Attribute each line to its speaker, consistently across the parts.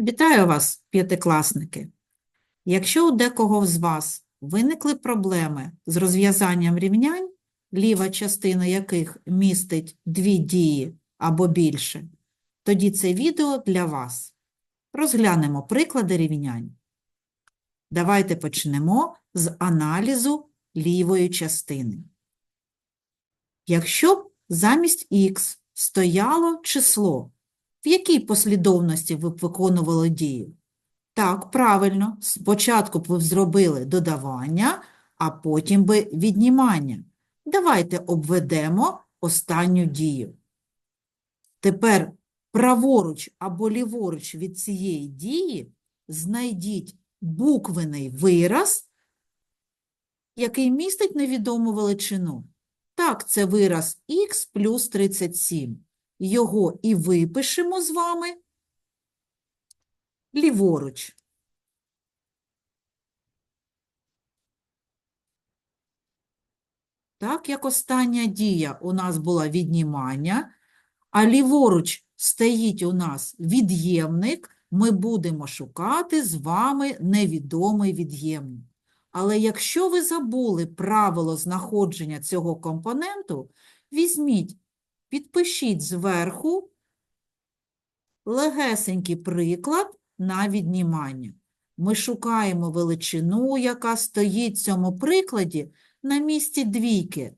Speaker 1: Вітаю вас, п'ятикласники! Якщо у декого з вас виникли проблеми з розв'язанням рівнянь, ліва частина яких містить дві дії або більше, тоді це відео для вас. Розглянемо приклади рівнянь. Давайте почнемо з аналізу лівої частини. Якщо б замість х стояло число, в якій послідовності ви б виконували дію? Так, правильно, спочатку б ви зробили додавання, а потім би віднімання. Давайте обведемо останню дію. Тепер праворуч або ліворуч від цієї дії знайдіть буквений вираз, який містить невідому величину. Так, це вираз х плюс 37. Його і випишемо з вами ліворуч. Так, як остання дія у нас була віднімання, а ліворуч стоїть у нас від'ємник, ми будемо шукати з вами невідомий від'ємник. Але якщо ви забули правило знаходження цього компоненту, візьміть, підпишіть зверху легесенький приклад на віднімання. Ми шукаємо величину, яка стоїть в цьому прикладі на місці двійки.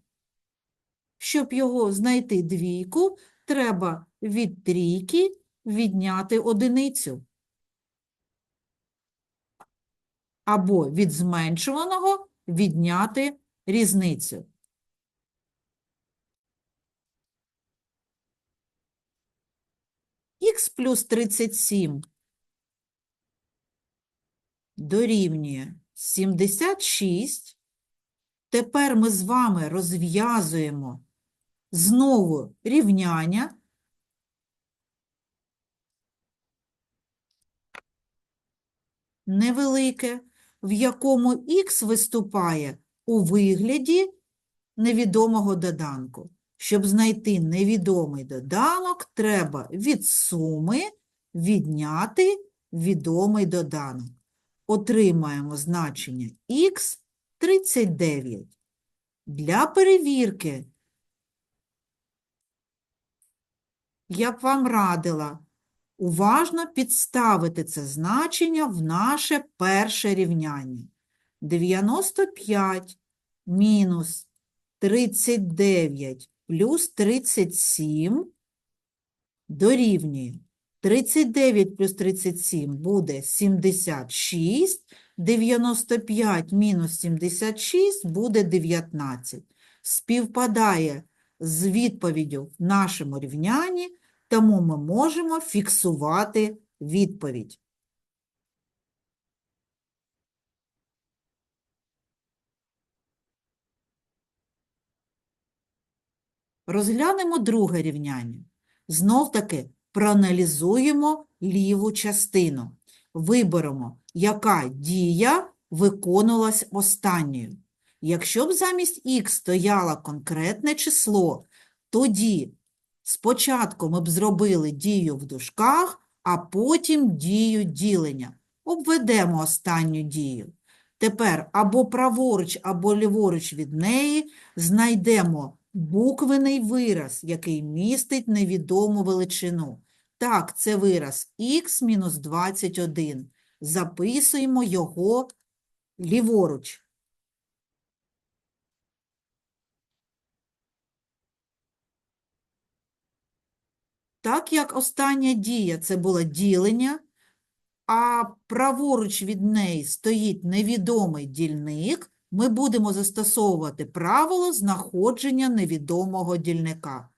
Speaker 1: Щоб його знайти двійку, треба від трійки відняти одиницю. Або від зменшуваного відняти різницю. Х плюс 37 дорівнює 76. Тепер ми з вами розв'язуємо знову рівняння. Невелике, в якому х виступає у вигляді невідомого доданку. Щоб знайти невідомий доданок, треба від суми відняти відомий доданок. Отримаємо значення х 39. Для перевірки я б вам радила уважно підставити це значення в наше перше рівняння. 95 мінус 39 плюс 37 дорівнює. 39 плюс 37 буде 76, 95 мінус 76 буде 19. Співпадає з відповіддю в нашому рівнянні, тому ми можемо фіксувати відповідь. Розглянемо друге рівняння. Знов-таки проаналізуємо ліву частину. Виберемо, яка дія виконувалась останньою. Якщо б замість х стояло конкретне число, тоді спочатку ми б зробили дію в дужках, а потім дію ділення. Обведемо останню дію. Тепер або праворуч, або ліворуч від неї знайдемо буквений вираз, який містить невідому величину. Так, це вираз х мінус 21. Записуємо його ліворуч. Так як остання дія це було ділення, а праворуч від неї стоїть невідомий дільник, ми будемо застосовувати правило знаходження невідомого дільника.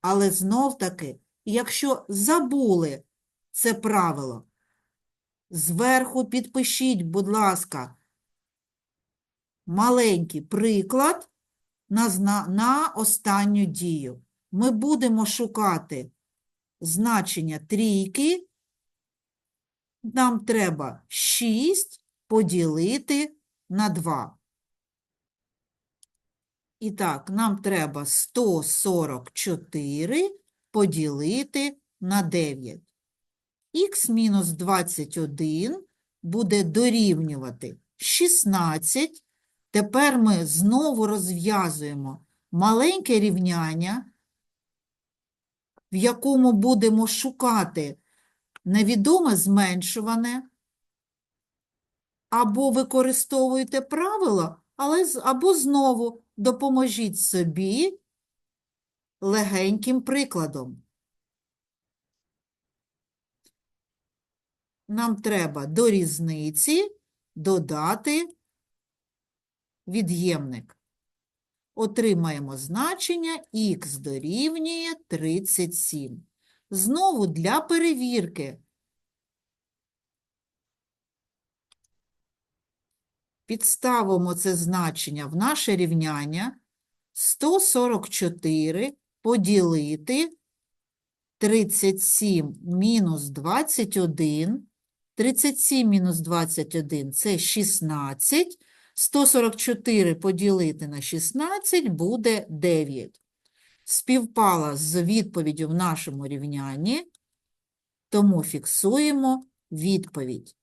Speaker 1: Але знов-таки, якщо забули це правило, зверху підпишіть, будь ласка, маленький приклад на, на останню дію. Ми будемо шукати значення трійки. Нам треба 6 поділити на 2. І так, нам треба 144 поділити на 9. х мінус 21 буде дорівнювати 16. Тепер ми знову розв'язуємо маленьке рівняння, в якому будемо шукати невідоме зменшуване, або використовуєте правило, але або знову допоможіть собі легеньким прикладом. Нам треба до різниці додати від'ємник. Отримаємо значення х дорівнює 37. Знову для перевірки підставимо це значення в наше рівняння 144 поділити 37 мінус 21. 37 мінус 21 – це 16. 144 поділити на 16 буде 9. Співпала з відповіддю в нашому рівнянні, тому фіксуємо відповідь.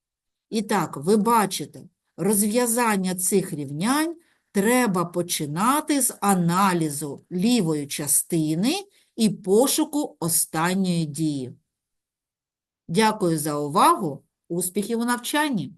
Speaker 1: І так, ви бачите, розв'язання цих рівнянь треба починати з аналізу лівої частини і пошуку останньої дії. Дякую за увагу. Успіхів у навчанні!